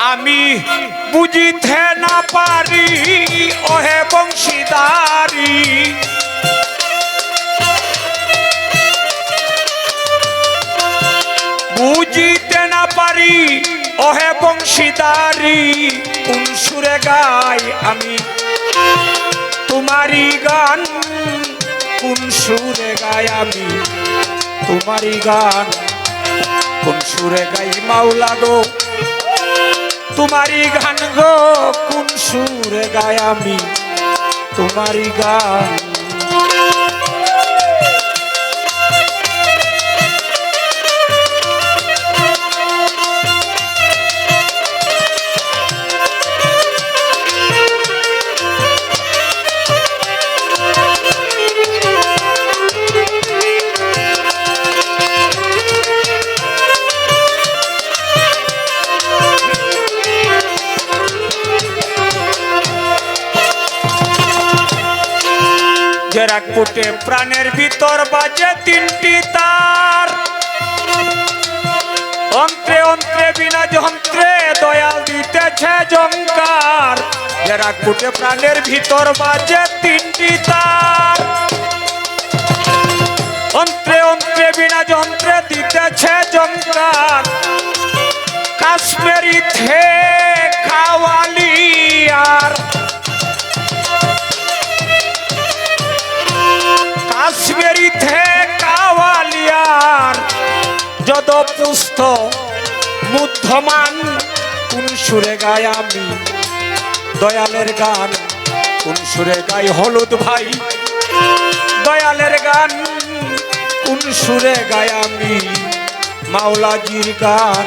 আমি বুঝিতে না পারি, ওহে বংশীদারি। বুঝিতে না পারি, ওহে বংশীদারি, কোন সুরে গাই আমি? তোমারই গান কোন সুরে গাই আমি? তোমারই গান কোন সুরে গাই মাওলা গো। তোমারই গান গো কোন সুর গায় আমি? তোমারই গান যে রাগপুটে প্রাণের ভিতর বাজে তিনটি তার। অন্ত্রে অন্ত্রে, বিনা যন্ত্রে দয়াল দিতেছে জঙ্কার। যে রাগপুটে প্রাণের ভিতর বাজে তিনটি তার। অন্ত্রে অন্ত্রে, বিনা যন্ত্রে দিতেছে জঙ্কার। পুস্ত মুদ্ধমান, কোন সুরে গায় আমি? দয়ালের গান, কোন সুরে গাই হলুদ ভাই? দয়ালের গান, কোন সুরে গায় আমি? মাওলাজির গান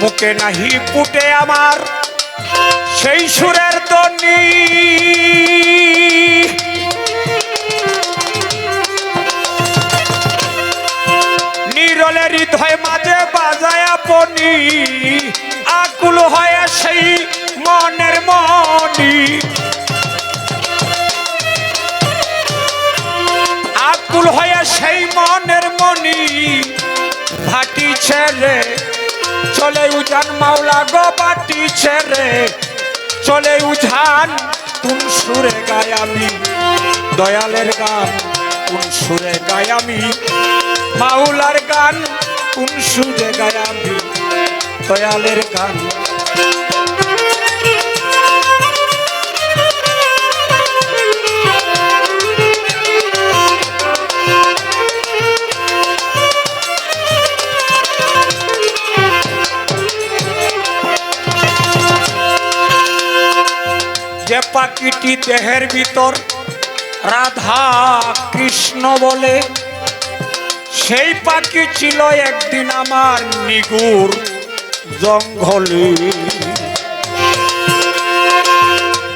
মুখে নাহি পুটে আমার সেই সুরের তনি নিরলে হৃদয় মাঝে বাজায় আপনি, আকুল হয়ে সেই মনের মনি। আকুল হয়ে সেই মনের মনি, ভাটি ছেড়ে চলে উজান মাওলা গো বাটি ছেড়ে। চলে উজান, কোন সুরে গায় আমি? দয়ালের গান, কোন সুরে গায় আমি? মাওলার গান, কোন সুরে গায় আমি? দয়ালের গান যে পাখিটি দেহের ভিতর রাধা কৃষ্ণ বলে, সেই পাখি ছিল একদিন আমার নিগুর জঙ্গলে।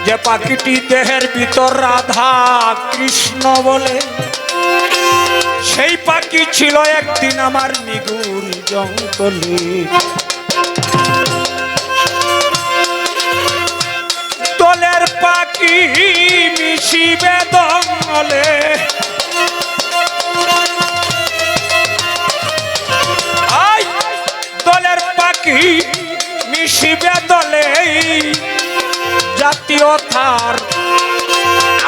যে পাখিটি দেহের ভিতর রাধা কৃষ্ণ বলে, সেই পাখি ছিল একদিন আমার নিগুর জঙ্গলে। দলের মিশিবে দঙ্গলে? আই, দলের পাখি মিশিবে দলে। জাতীয় থার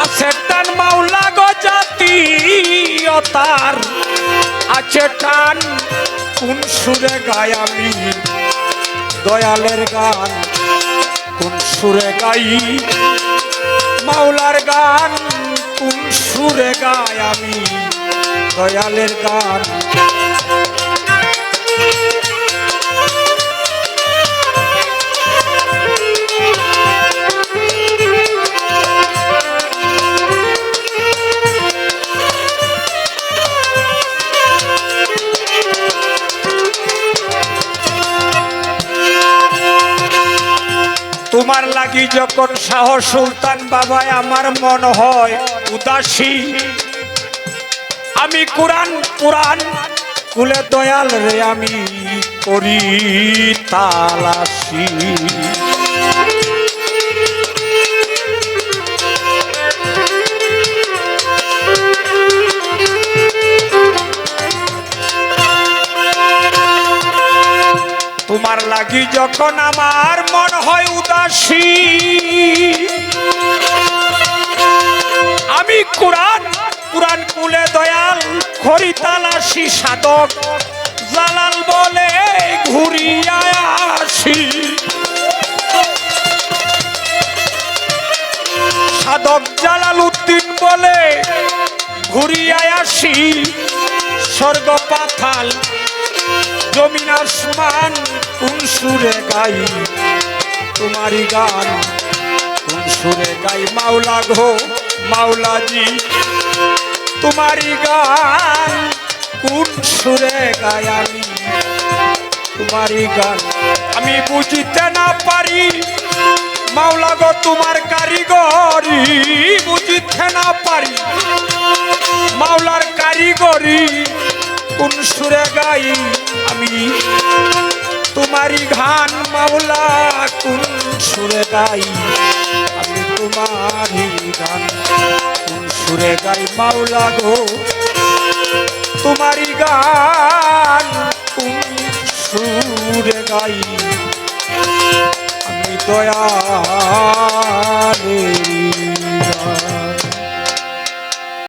আছে টান মাওলা গো জাতীয় তার আছে টান। কোন সুরে দয়ালের গান কোন সুরে গাই? মাওলার গান কোন সুরে গাই আমি? দয়ালের গান তোমার লাগি যখন শাহ সুলতান বাবায় আমার মন হয় উদাসী। আমি কোরআন কুরান কুলে দয়াল রে আমি করি তালাসি তোমার লাগি যখন আমার মন হয় উদাসী, আমি কোরআন কোরআন কুলে দয়াল খরি তালাসি সাধক জালাল বলে ঘুরিয়া আসি। সাধক জালাল উদ্দিন বলে ঘুরিয়া আসি, স্বর্গ পাথাল জমিন আসমান কোন সুরে গাই? তোমারই গান, কোন সুরে গাই? মাওলা ঘো মাওলাজি, তোমারই গান, কোন সুরে গাই আমি? তোমারই গান, আমি বুঝিতে না পারি। মাওলা গো, তোমার কারিগরি বুঝিতে না পারি। মাওলার কারিগরি কোন সুরে গাই আমি? তোমারই ঘান মাওলা, কোন সুরে গাই আমি? তোমারই গান, কোন সুরে গাই মাওলা গো? তোমারই গান কোন সুরে গাই? আমি দয়া গান।